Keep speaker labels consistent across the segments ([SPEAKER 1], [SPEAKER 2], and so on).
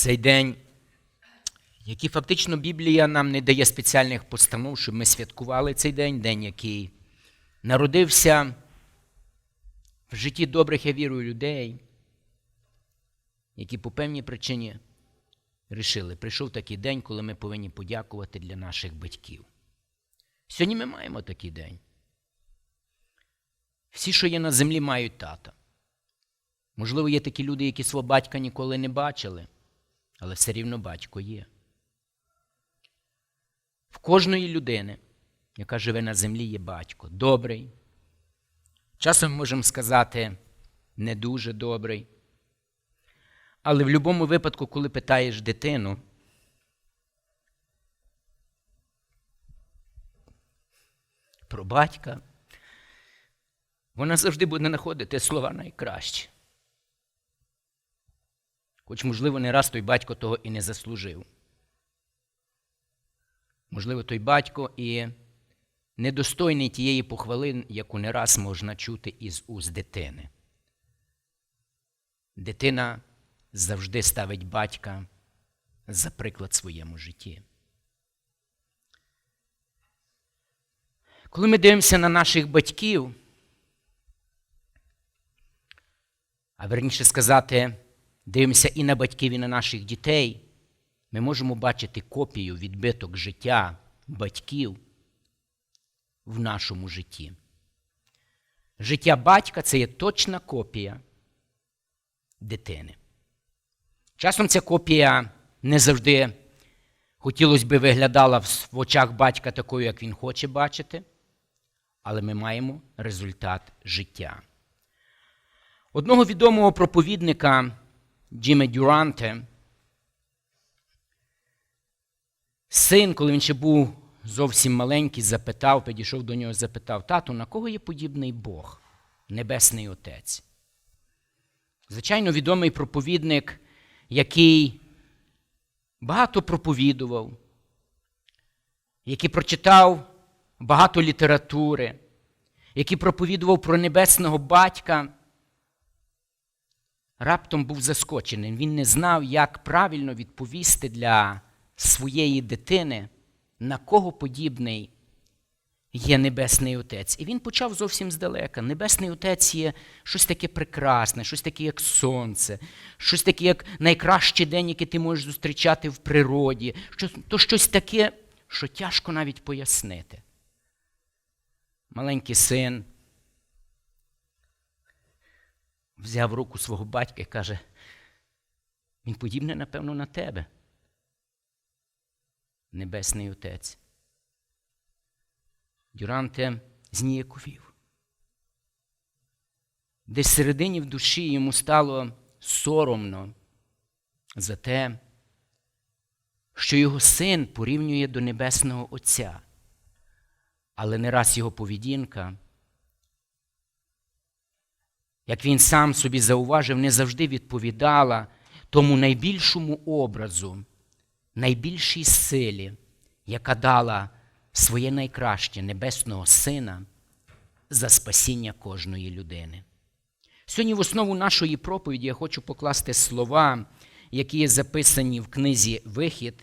[SPEAKER 1] цей день, який фактично Біблія нам не дає спеціальних постанов, щоб ми святкували цей день, день, який народився в житті добрих, я вірую, людей, які по певній причині рішили, прийшов такий день, коли ми повинні подякувати для наших батьків. Сьогодні ми маємо такий день. Всі, що є на землі, мають тата. Можливо, є такі люди, які свого батька ніколи не бачили, але все рівно батько є. В кожної людини, яка живе на землі, є батько. Добрий. Часом можемо сказати, не дуже добрий. Але в будь-якому випадку, коли питаєш дитину, про батька, вона завжди буде знаходити слова найкращі. Хоч, можливо, не раз той батько того і не заслужив. Можливо, той батько і недостойний тієї похвали, яку не раз можна чути із уст дитини. Дитина завжди ставить батька за приклад своєму житті. Коли ми дивимося на наших батьків, а верніше сказати, дивимося і на батьків, і на наших дітей, ми можемо бачити копію відбиток життя батьків в нашому житті. Життя батька це є точна копія дитини. Часом ця копія не завжди хотілося би виглядала в очах батька такою, як він хоче бачити, але ми маємо результат життя. Одного відомого проповідника Джиме Дюранте, син, коли він ще був зовсім маленький, запитав, підійшов до нього і запитав, тату, на кого є подібний Бог, Небесний Отець? Звичайно, відомий проповідник, який багато проповідував, який прочитав багато літератури, який проповідував про небесного батька, раптом був заскочений. Він не знав, як правильно відповісти для своєї дитини, на кого подібний є Небесний Отець. І він почав зовсім здалека. Небесний Отець є щось таке прекрасне, щось таке, як сонце, щось таке, як найкращий день, який ти можеш зустрічати в природі, то щось таке, що тяжко навіть пояснити. Маленький син взяв руку свого батька і каже, він подібний, напевно, на тебе. Небесний Отець. Дюранте зніяковів. Десь всередині в душі йому стало соромно за те, що його син порівнює до Небесного Отця. Але не раз його поведінка, як він сам собі зауважив, не завжди відповідала тому найбільшому образу, найбільшій силі, яка дала своє найкраще Небесного Сина за спасіння кожної людини. Сьогодні в основу нашої проповіді я хочу покласти слова, які є записані в книзі Вихід,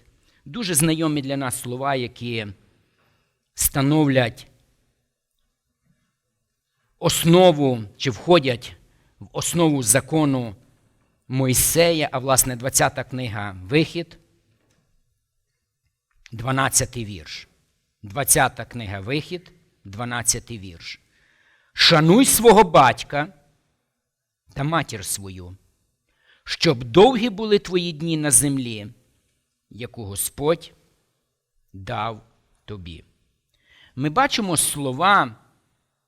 [SPEAKER 1] дуже знайомі для нас слова, які становлять основу чи входять в основу закону Мойсея, а власне 20 книга Вихід, 12 вірш. 20 книга Вихід, 12 вірш. Шануй свого батька та матір свою, щоб довгі були твої дні на землі, яку Господь дав тобі. Ми бачимо слова,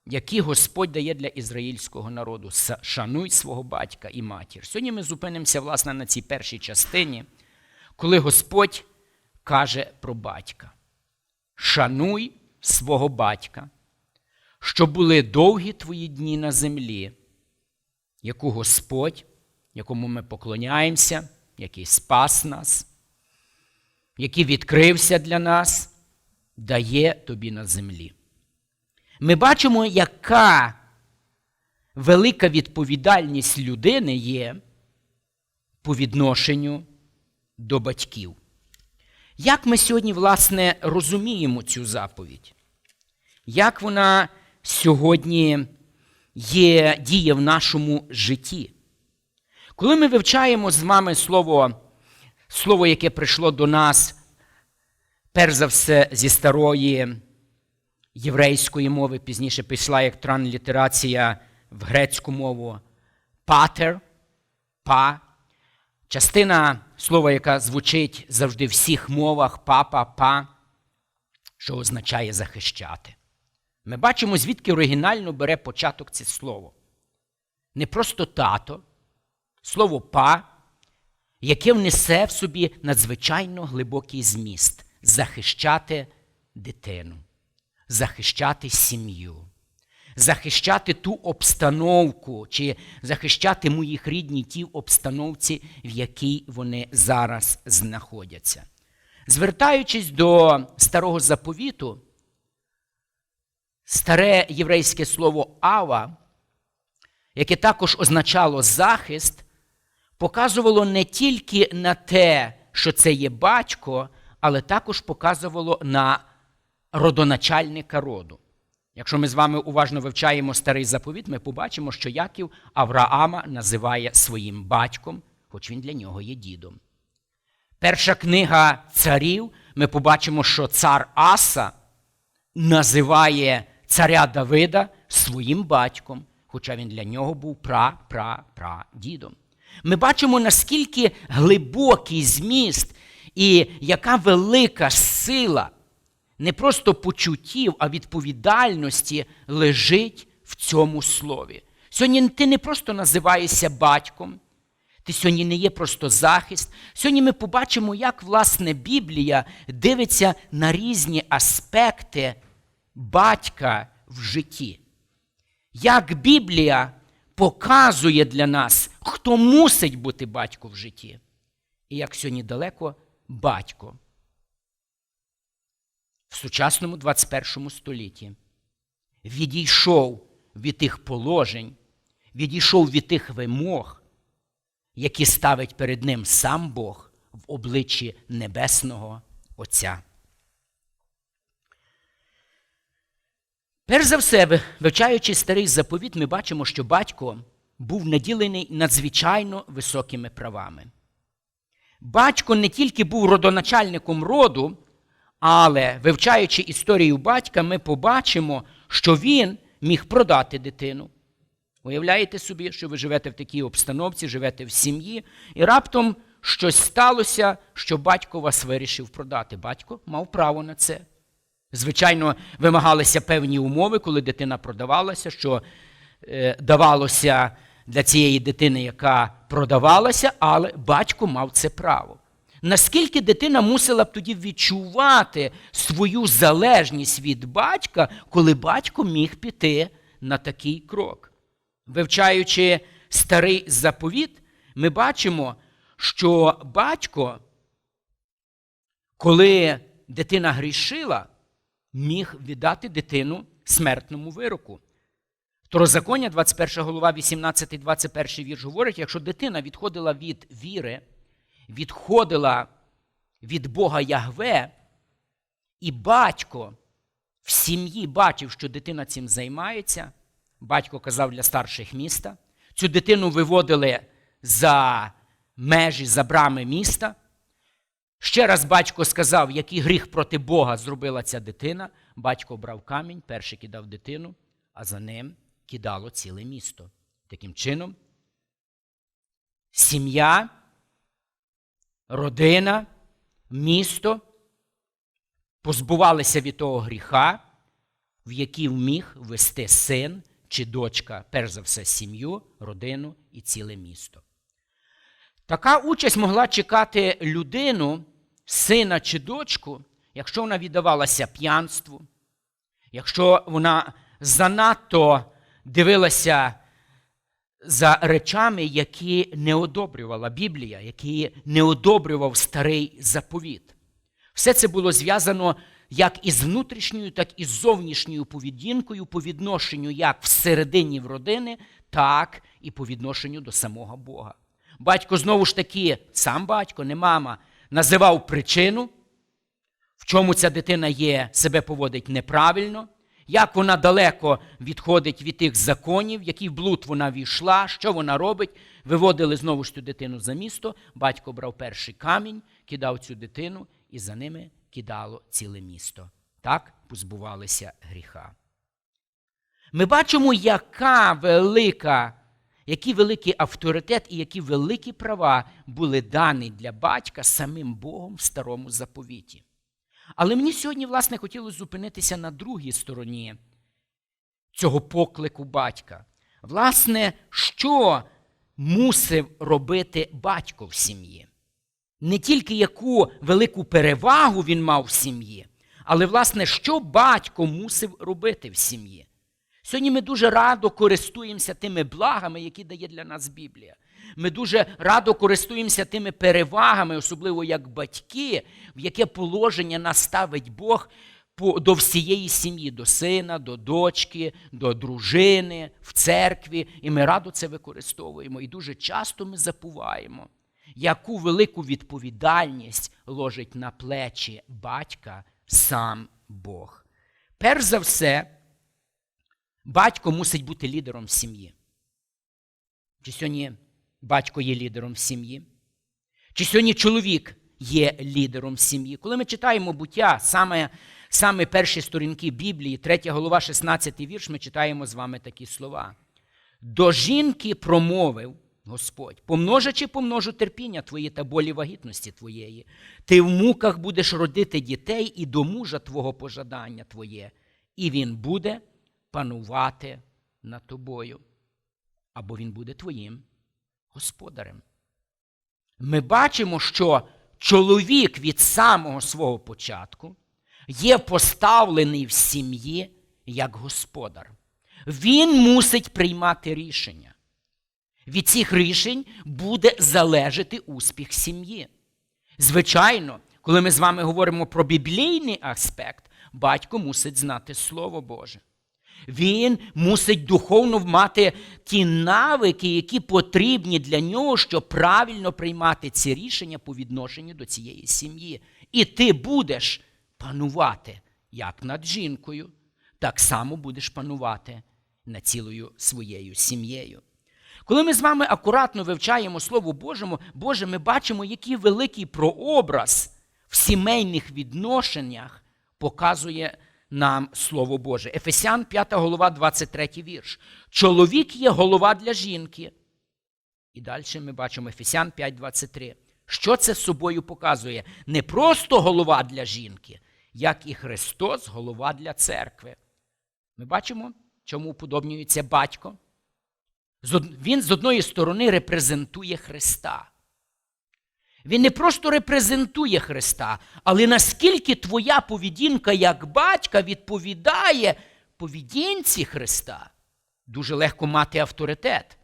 [SPEAKER 1] які Господь дає для ізраїльського народу. Шануй свого батька і матір. Сьогодні ми зупинимося, власне, на цій першій частині, коли Господь каже про батька. Шануй свого батька, щоб були довгі твої дні на землі, яку Господь, якому ми поклоняємося, який спас нас, який відкрився для нас, дає тобі на землі. Ми бачимо, яка велика відповідальність людини є по відношенню до батьків. Як ми сьогодні, власне, розуміємо цю заповідь? Як вона сьогодні є, діє в нашому житті? Коли ми вивчаємо з вами слово, слово, яке прийшло до нас, перш за все, зі старої єврейської мови, пізніше пішла як транлітерація в грецьку мову, патер, па, частина слова, яка звучить завжди в всіх мовах, папа, па, що означає захищати. Ми бачимо, звідки оригінально бере початок це слово. Не просто тато, слово па, яке внесе в собі надзвичайно глибокий зміст захищати дитину, захищати сім'ю, захищати ту обстановку, чи захищати моїх рідні ті обстановці, в якій вони зараз знаходяться. Звертаючись до старого заповіту, старе єврейське слово ава, яке також означало захист, показувало не тільки на те, що це є батько, але також показувало на родоначальника роду. Якщо ми з вами уважно вивчаємо старий заповіт, ми побачимо, що Яків Авраама називає своїм батьком, хоч він для нього є дідом. Перша книга царів, ми побачимо, що цар Аса називає царя Давида своїм батьком, хоча він для нього був пра-пра-пра-дідом. Ми бачимо, наскільки глибокий зміст і яка велика сила не просто почуттів, а відповідальності лежить в цьому слові. Сьогодні ти не просто називаєшся батьком, ти сьогодні не є просто захист. Сьогодні ми побачимо, як власне Біблія дивиться на різні аспекти батька в житті. Як Біблія показує для нас, хто мусить бути батько в житті. І як сьогодні далеко батько в сучасному 21 столітті відійшов від тих положень, відійшов від тих вимог, які ставить перед ним сам Бог в обличчі Небесного Отця. Перш за все, вивчаючи старий заповіт, ми бачимо, що батько був наділений надзвичайно високими правами. Батько не тільки був родоначальником роду, але, вивчаючи історію батька, ми побачимо, що він міг продати дитину. Уявляєте собі, що ви живете в такій обстановці, живете в сім'ї, і раптом щось сталося, що батько вас вирішив продати. Батько мав право на це. Звичайно, вимагалися певні умови, коли дитина продавалася, що е, давалося для цієї дитини, яка продавалася, але батько мав це право. Наскільки дитина мусила б тоді відчувати свою залежність від батька, коли батько міг піти на такий крок? Вивчаючи старий заповіт, ми бачимо, що батько, коли дитина грішила, міг віддати дитину смертному вироку. Второзаконня, 21 голова, 18, 21 вірш говорить, якщо дитина відходила від віри, відходила від Бога Ягве, і батько в сім'ї бачив, що дитина цим займається, батько казав для старших міста, цю дитину виводили за межі, за брами міста. Ще раз батько сказав, який гріх проти Бога зробила ця дитина. Батько брав камінь, перший кидав дитину, а за ним кидало ціле місто. Таким чином, сім'я, родина, місто позбувалися від того гріха, в який вміг вести син чи дочка, перш за все, сім'ю, родину і ціле місто. Така участь могла чекати людину, сина чи дочку, якщо вона віддавалася п'янству, якщо вона занадто дивилася за речами, які не одобрювала Біблія, які не одобрював старий заповіт. Все це було зв'язано як із внутрішньою, так і з зовнішньою поведінкою по відношенню як всередині в родини, так і по відношенню до самого Бога. Батько знову ж таки, сам батько, не мама, називав причину, в чому ця дитина є, себе поводить неправильно, як вона далеко відходить від тих законів, який блуд вона війшла, що вона робить. Виводили знову ж цю дитину за місто, батько брав перший камінь, кидав цю дитину, і за ними кидало ціле місто. Так позбувалися гріха. Ми бачимо, яка велика, який великий авторитет і які великі права були дані для батька самим Богом в старому заповіті. Але мені сьогодні, власне, хотілося зупинитися на другій стороні цього поклику батька. Власне, що мусив робити батько в сім'ї? Не тільки яку велику перевагу він мав в сім'ї, але, власне, що батько мусив робити в сім'ї. Сьогодні ми дуже радо користуємося тими благами, які дає для нас Біблія. Ми дуже радо користуємося тими перевагами, особливо як батьки, в яке положення нас ставить Бог до всієї сім'ї, до сина, до дочки, до дружини, в церкві. І ми радо це використовуємо. І дуже часто ми забуваємо, яку велику відповідальність ложить на плечі батька сам Бог. Перш за все, батько мусить бути лідером в сім'ї. Чи сьогодні батько є лідером в сім'ї? Чи сьогодні чоловік є лідером в сім'ї? Коли ми читаємо буття, саме, саме перші сторінки Біблії, 3 голова, 16 вірш, ми читаємо з вами такі слова. До жінки промовив Господь, помножачи помножу терпіння твоє та болі вагітності твоєї. Ти в муках будеш родити дітей і до мужа твого пожадання твоє, і він буде панувати над тобою. Або він буде твоїм господарем. Ми бачимо, що чоловік від самого свого початку є поставлений в сім'ї як господар. Він мусить приймати рішення. Від цих рішень буде залежати успіх сім'ї. Звичайно, коли ми з вами говоримо про біблійний аспект, батько мусить знати Слово Боже. Він мусить духовно мати ті навики, які потрібні для нього, щоб правильно приймати ці рішення по відношенню до цієї сім'ї. І ти будеш панувати як над жінкою, так само будеш панувати над цілою своєю сім'єю. Коли ми з вами акуратно вивчаємо Слово Божому, Боже, ми бачимо, який великий прообраз в сімейних відношеннях показує нам Слово Боже. Ефесян 5 голова, 23 вірш. Чоловік є голова для жінки. І далі ми бачимо Ефесян 5, 23. Що це собою показує? Не просто голова для жінки, як і Христос, голова для церкви. Ми бачимо, чому уподобнюється батько. Він з одної сторони репрезентує Христа. Він не просто репрезентує Христа, але наскільки твоя поведінка як батька відповідає поведінці Христа, дуже легко мати авторитет,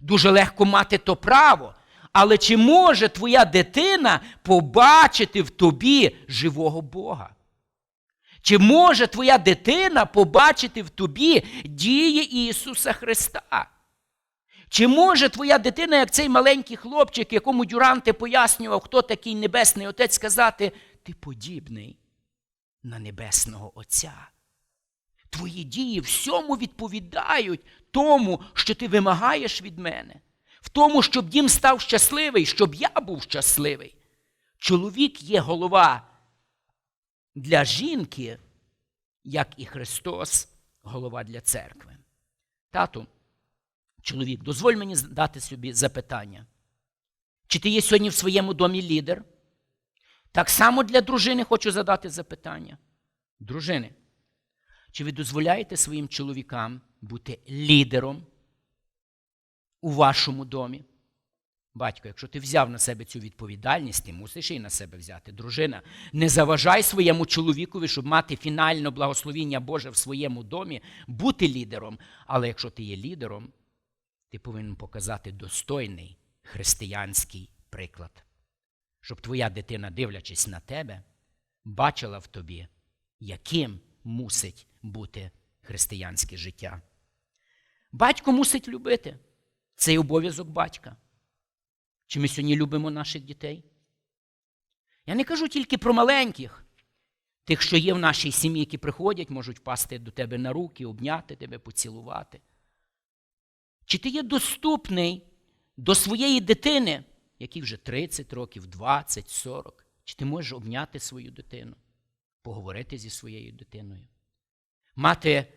[SPEAKER 1] дуже легко мати то право. Але чи може твоя дитина побачити в тобі живого Бога? Чи може твоя дитина побачити в тобі дії Ісуса Христа? Чи може твоя дитина, як цей маленький хлопчик, якому Дюранте пояснював, хто такий Небесний Отець, сказати, ти подібний на Небесного Отця? Твої дії всьому відповідають тому, що ти вимагаєш від мене, в тому, щоб дім став щасливий, щоб я був щасливий. Чоловік є голова для жінки, як і Христос, голова для церкви. Тату, чоловік, дозволь мені дати собі запитання. Чи ти є сьогодні в своєму домі лідер? Так само для дружини хочу задати запитання. Дружини, чи ви дозволяєте своїм чоловікам бути лідером у вашому домі? Батько, якщо ти взяв на себе цю відповідальність, ти мусиш її на себе взяти. Дружина, не заважай своєму чоловікові, щоб мати фінальне благословіння Боже в своєму домі, бути лідером. Але якщо ти є лідером, ти повинен показати достойний християнський приклад, щоб твоя дитина, дивлячись на тебе, бачила в тобі, яким мусить бути християнське життя. Батько мусить любити. Це обов'язок батька. Чи ми сьогодні любимо наших дітей? Я не кажу тільки про маленьких, тих, що є в нашій сім'ї, які приходять, можуть впасти до тебе на руки, обняти тебе, поцілувати. Чи ти є доступний до своєї дитини, якій вже 30 років, 20, 40? Чи ти можеш обняти свою дитину, поговорити зі своєю дитиною, мати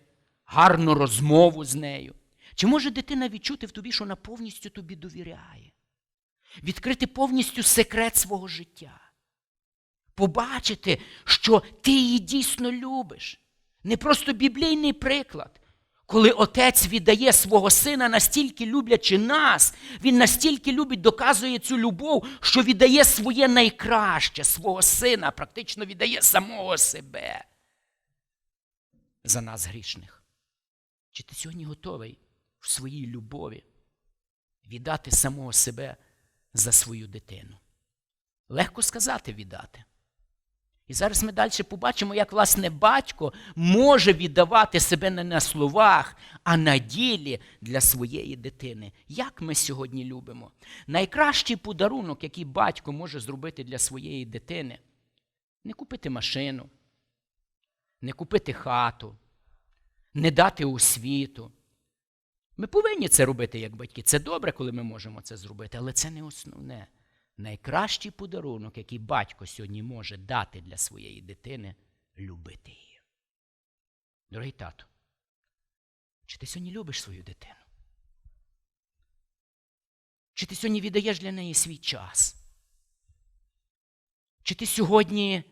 [SPEAKER 1] гарну розмову з нею? Чи може дитина відчути в тобі, що вона повністю тобі довіряє? Відкрити повністю секрет свого життя? Побачити, що ти її дійсно любиш. Не просто біблійний приклад. Коли отець віддає свого сина настільки люблячи нас, він настільки любить, доказує цю любов, що віддає своє найкраще, свого сина, практично віддає самого себе за нас грішних. Чи ти сьогодні готовий в своїй любові віддати самого себе за свою дитину? Легко сказати віддати. І зараз ми далі побачимо, як власне батько може віддавати себе не на словах, а на ділі для своєї дитини. Як ми сьогодні любимо? Найкращий подарунок, який батько може зробити для своєї дитини, не купити машину, не купити хату, не дати освіту. Ми повинні це робити як батьки. Це добре, коли ми можемо це зробити, але це не основне. Найкращий подарунок, який батько сьогодні може дати для своєї дитини любити її. Дорогий тату, чи ти сьогодні любиш свою дитину? Чи ти сьогодні віддаєш для неї свій час? Чи ти сьогодні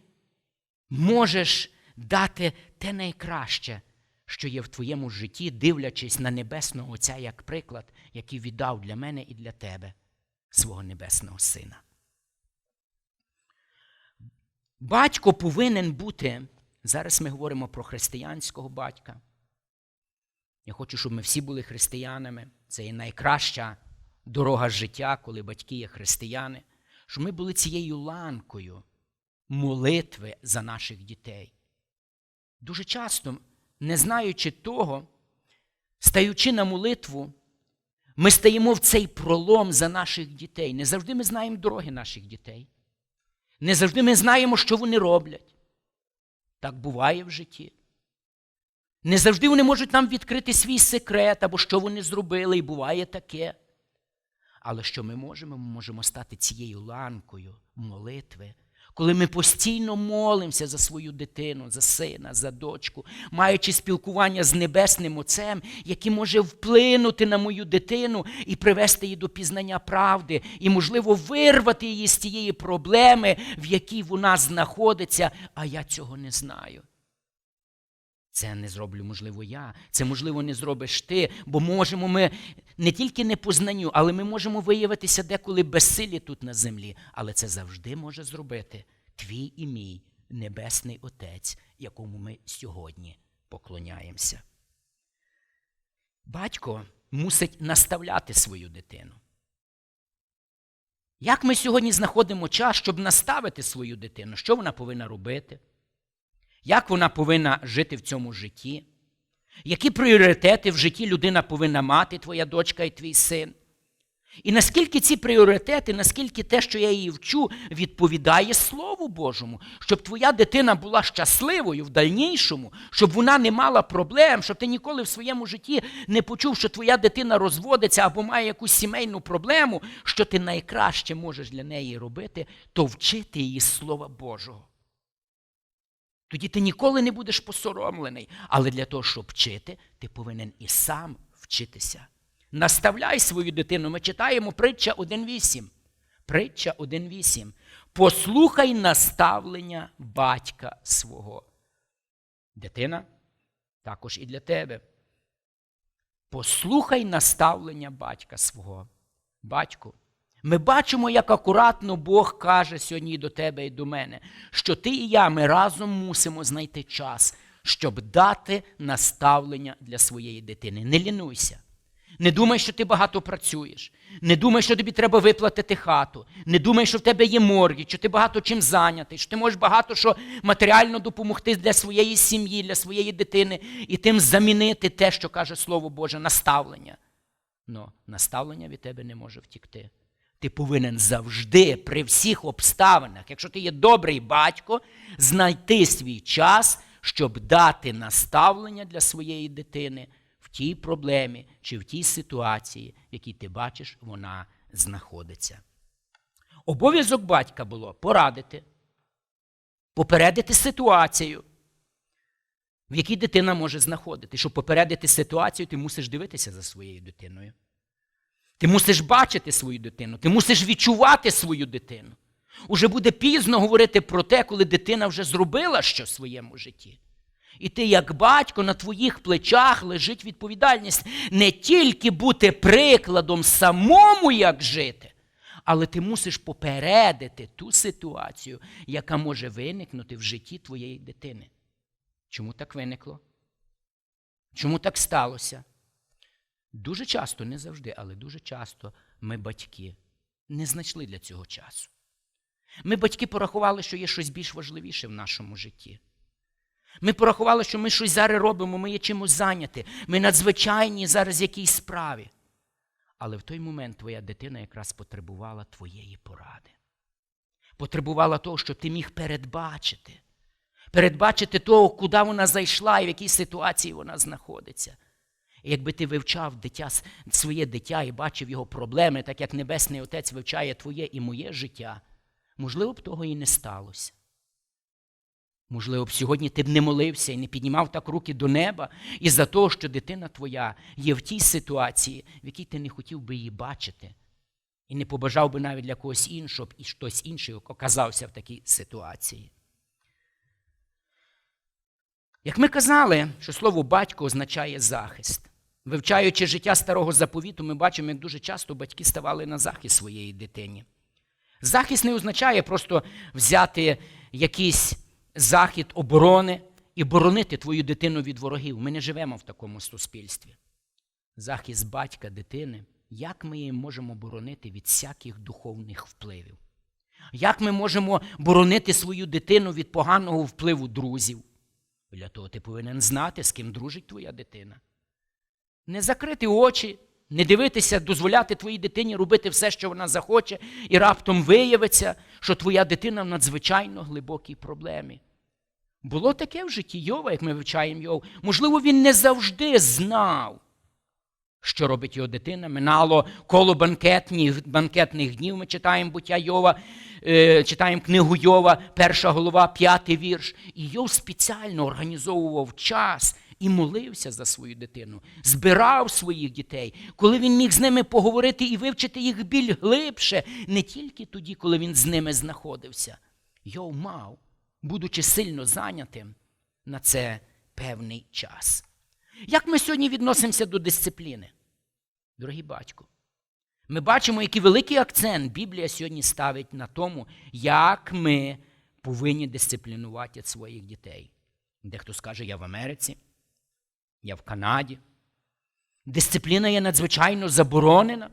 [SPEAKER 1] можеш дати те найкраще, що є в твоєму житті, дивлячись на Небесного Отця як приклад, який віддав для мене і для тебе? Свого небесного сина. Батько повинен бути, зараз ми говоримо про християнського батька. Я хочу, щоб ми всі були християнами. Це є найкраща дорога життя, коли батьки є християни, щоб ми були цією ланкою молитви за наших дітей. Дуже часто, не знаючи того, стаючи на молитву, ми стаємо в цей пролом за наших дітей. Не завжди ми знаємо дороги наших дітей. Не завжди ми знаємо, що вони роблять. Так буває в житті. Не завжди вони можуть нам відкрити свій секрет або що вони зробили, і буває таке. Але що ми можемо? Ми можемо стати цією ланкою молитви, коли ми постійно молимося за свою дитину, за сина, за дочку, маючи спілкування з Небесним Отцем, який може вплинути на мою дитину і привести її до пізнання правди, і, можливо, вирвати її з тієї проблеми, в якій вона знаходиться, а я цього не знаю. Це не зроблю, можливо, я. Це, можливо, не зробиш ти, бо можемо ми не тільки не по знанню, але ми можемо виявитися деколи безсилі тут на землі. Але це завжди може зробити твій і мій Небесний Отець, якому ми сьогодні поклоняємося. Батько мусить наставляти свою дитину. Як ми сьогодні знаходимо час, щоб наставити свою дитину? Що вона повинна робити? Як вона повинна жити в цьому житті? Які пріоритети в житті людина повинна мати, твоя дочка і твій син? І наскільки ці пріоритети, наскільки те, що я її вчу, відповідає Слову Божому, щоб твоя дитина була щасливою в дальнішому, щоб вона не мала проблем, щоб ти ніколи в своєму житті не почув, що твоя дитина розводиться або має якусь сімейну проблему, що ти найкраще можеш для неї робити, то вчити її Слова Божого. Тоді ти ніколи не будеш посоромлений. Але для того, щоб вчити, ти повинен і сам вчитися. Наставляй свою дитину. Ми читаємо притча 1.8. Притча 1.8. Послухай наставлення батька свого. Дитина також і для тебе. Послухай наставлення батька свого. Батьку. Ми бачимо, як акуратно Бог каже сьогодні до тебе і до мене, що ти і я ми разом мусимо знайти час, щоб дати наставлення для своєї дитини. Не лінуйся. Не думай, що ти багато працюєш. Не думай, що тобі треба виплатити хату. Не думай, що в тебе є морги, що ти багато чим зайнятий, що ти можеш багато що матеріально допомогти для своєї сім'ї, для своєї дитини і тим замінити те, що каже Слово Боже, наставлення. Но наставлення від тебе не може втікти. Ти повинен завжди, при всіх обставинах, якщо ти є добрий батько, знайти свій час, щоб дати наставлення для своєї дитини в тій проблемі чи в тій ситуації, в якій ти бачиш, вона знаходиться. Обов'язок батька було порадити, попередити ситуацію, в якій дитина може знаходити. Щоб попередити ситуацію, ти мусиш дивитися за своєю дитиною. Ти мусиш бачити свою дитину, ти мусиш відчувати свою дитину. Уже буде пізно говорити про те, коли дитина вже зробила щось в своєму житті. І ти, як батько, на твоїх плечах лежить відповідальність не тільки бути прикладом самому, як жити, але ти мусиш попередити ту ситуацію, яка може виникнути в житті твоєї дитини. Чому так виникло? Чому так сталося? Дуже часто, не завжди, але дуже часто ми, батьки, не знайшли для цього часу. Ми, батьки, порахували, що є щось більш важливіше в нашому житті. Ми порахували, що ми щось зараз робимо, ми є чимось зайняті. Ми надзвичайні зараз в якійсь справі. Але в той момент твоя дитина якраз потребувала твоєї поради. Потребувала того, щоб ти міг передбачити. Передбачити того, куди вона зайшла і в якій ситуації вона знаходиться. І якби ти вивчав дитя, своє дитя і бачив його проблеми, так як Небесний Отець вивчає твоє і моє життя, можливо б того і не сталося. Можливо б сьогодні ти б не молився і не піднімав так руки до неба із-за того, що дитина твоя є в тій ситуації, в якій ти не хотів би її бачити, і не побажав би навіть для когось іншого, і хтось інший оказався в такій ситуації. Як ми казали, що слово батько означає захист. Вивчаючи життя старого заповіту, ми бачимо, як дуже часто батьки ставали на захист своєї дитині. Захист не означає просто взяти якийсь захід оборони і боронити твою дитину від ворогів. Ми не живемо в такому суспільстві. Захист батька, дитини, як ми її можемо боронити від всяких духовних впливів? Як ми можемо боронити свою дитину від поганого впливу друзів? Для того ти повинен знати, з ким дружить твоя дитина. Не закрити очі, не дивитися, дозволяти твоїй дитині робити все, що вона захоче, і раптом виявиться, що твоя дитина в надзвичайно глибокій проблемі. Було таке в житті Йова, як ми вивчаємо Йов. Можливо, він не завжди знав, що робить його дитина. Минало коло банкетних, банкетних днів. Ми читаємо буття Йова, е, читаємо книгу Йова, перша голова, п'ятий вірш. І Йов спеціально організовував час і молився за свою дитину, збирав своїх дітей, коли він міг з ними поговорити і вивчити їх біль глибше, не тільки тоді, коли він з ними знаходився. Йов мав, будучи сильно зайнятим, на це певний час. Як ми сьогодні відносимося до дисципліни? Дорогі батько, ми бачимо, який великий акцент Біблія сьогодні ставить на тому, як ми повинні дисциплінувати своїх дітей. Дехто скаже, я в Америці, я в Канаді. Дисципліна є надзвичайно заборонена.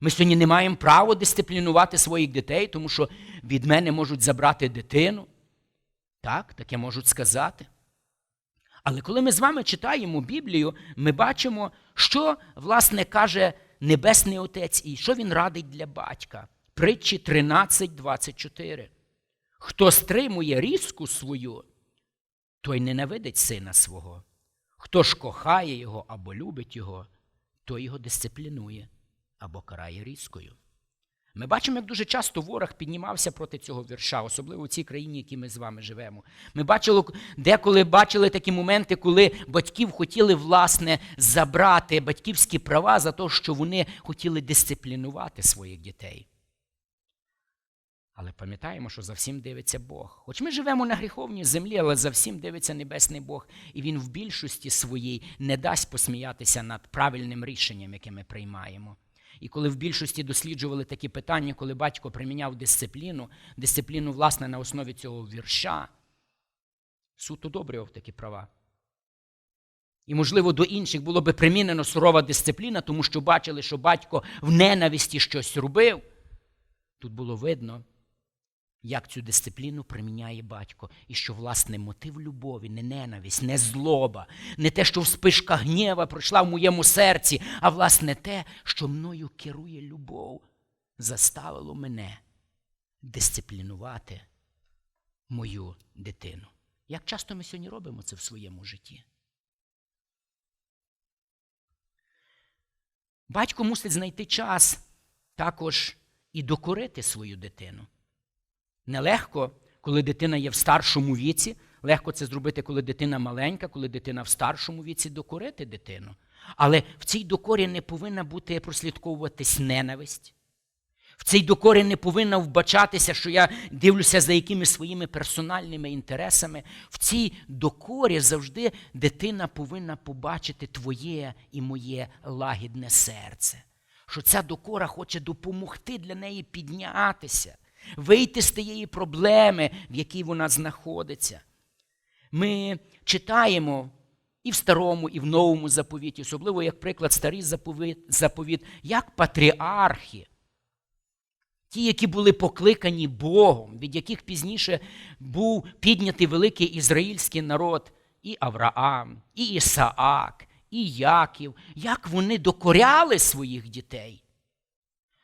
[SPEAKER 1] Ми сьогодні не маємо права дисциплінувати своїх дітей, тому що від мене можуть забрати дитину. Так, таке можуть сказати. Але коли ми з вами читаємо Біблію, ми бачимо, що, власне, каже Небесний Отець і що він радить для батька. Притчі 13, 24. Хто стримує різку свою, той ненавидить сина свого. Хто ж кохає його або любить його, той його дисциплінує або карає різкою. Ми бачимо, як дуже часто ворог піднімався проти цього вірша, особливо в цій країні, в якій ми з вами живемо. Ми бачили, деколи бачили такі моменти, коли батьків хотіли, власне, забрати батьківські права за те, що вони хотіли дисциплінувати своїх дітей. Але пам'ятаємо, що за всім дивиться Бог. Хоч ми живемо на гріховній землі, але за всім дивиться Небесний Бог, і Він в більшості своїй не дасть посміятися над правильним рішенням, яке ми приймаємо. І коли в більшості досліджували такі питання, коли батько приміняв дисципліну, дисципліну, власне, на основі цього вірша, суд одобрював такі права. І, можливо, до інших було би примінено сурова дисципліна, тому що бачили, що батько в ненависті щось робив. Тут було видно, як цю дисципліну приміняє батько, і що, власне, мотив любові, не ненависть, не злоба, не те, що вспишка гнєва пройшла в моєму серці, а власне те, що мною керує любов. заставило мене дисциплінувати мою дитину. Як часто ми сьогодні робимо це в своєму житті? Батько мусить знайти час також і докорити свою дитину. Нелегко, коли дитина є в старшому віці, легко це зробити, коли дитина маленька, коли дитина в старшому віці докорити дитину. Але в цій докорі не повинна бути прослідковуватись ненависть. В цій докорі не повинна вбачатися, що я дивлюся за якимись своїми персональними інтересами. В цій докорі завжди дитина повинна побачити твоє і моє лагідне серце. Що ця докора хоче допомогти для неї піднятися, вийти з тієї проблеми, в якій вона знаходиться. Ми читаємо і в старому, і в новому заповіті, особливо як приклад старий заповіт, заповіт як патріархи. Ті, які були покликані Богом, від яких пізніше був піднятий великий ізраїльський народ, і Авраам, і Ісаак, і Яків, як вони докоряли своїх дітей.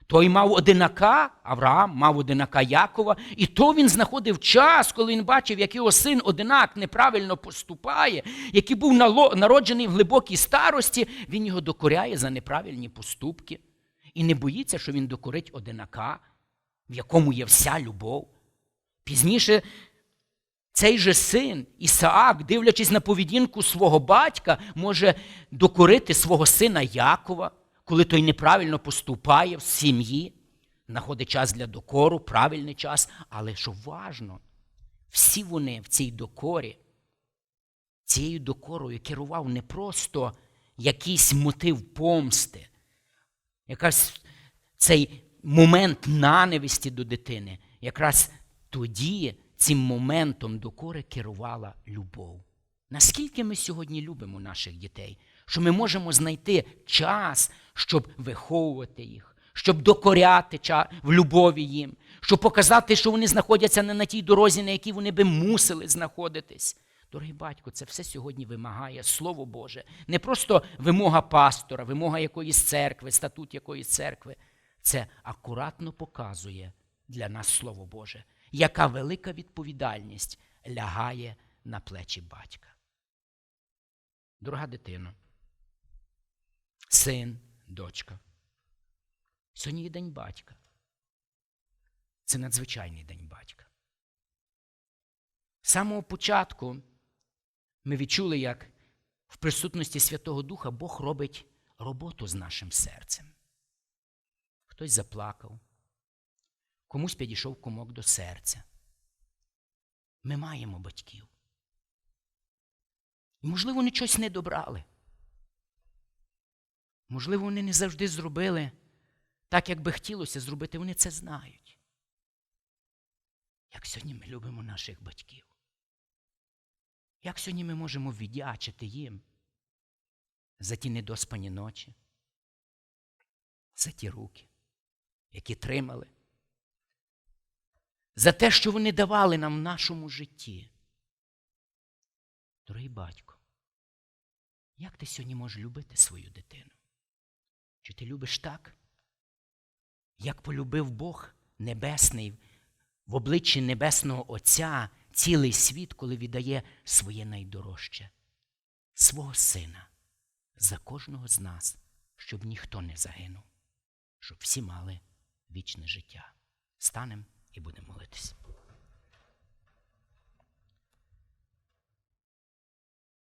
[SPEAKER 1] Той мав одинака, Авраам мав одинака Якова, і то він знаходив час, коли він бачив, як його син одинак неправильно поступає, який був народжений в глибокій старості, він його докоряє за неправильні поступки. І не боїться, що він докорить одинака, в якому є вся любов. Пізніше цей же син Ісаак, дивлячись на поведінку свого батька, може докорити свого сина Якова, коли той неправильно поступає в сім'ї, знаходить час для докору, правильний час. Але що важно, всі вони в цій докорі, цією докорою керував не просто якийсь мотив помсти, якась цей момент ненависті до дитини, якраз тоді цим моментом докори керувала любов. Наскільки ми сьогодні любимо наших дітей, що ми можемо знайти час, щоб виховувати їх, щоб докоряти в любові їм, щоб показати, що вони знаходяться не на тій дорозі, на якій вони би мусили знаходитись. Дорогий батько, це все сьогодні вимагає Слово Боже. Не просто вимога пастора, вимога якоїсь церкви, статут якоїсь церкви. Це акуратно показує для нас Слово Боже, яка велика відповідальність лягає на плечі батька. Дорога дитино, син, дочка. Сьогодні є день батька. Це надзвичайний день батька. З самого початку ми відчули, як в присутності Святого Духа Бог робить роботу з нашим серцем. Хтось заплакав, комусь підійшов комок до серця. Ми маємо батьків. І, можливо, вони щось не добрали. Можливо, вони не завжди зробили так, як би хотілося зробити, вони це знають. Як сьогодні ми любимо наших батьків. Як сьогодні ми можемо віддячити їм за ті недоспані ночі, за ті руки, які тримали, за те, що вони давали нам в нашому житті. Дорогий батько, як ти сьогодні можеш любити свою дитину? Чи ти любиш так, як полюбив Бог Небесний в обличчі Небесного Отця цілий світ, коли віддає своє найдорожче, свого Сина за кожного з нас, щоб ніхто не загинув, щоб всі мали вічне життя. Станемо і будемо молитися.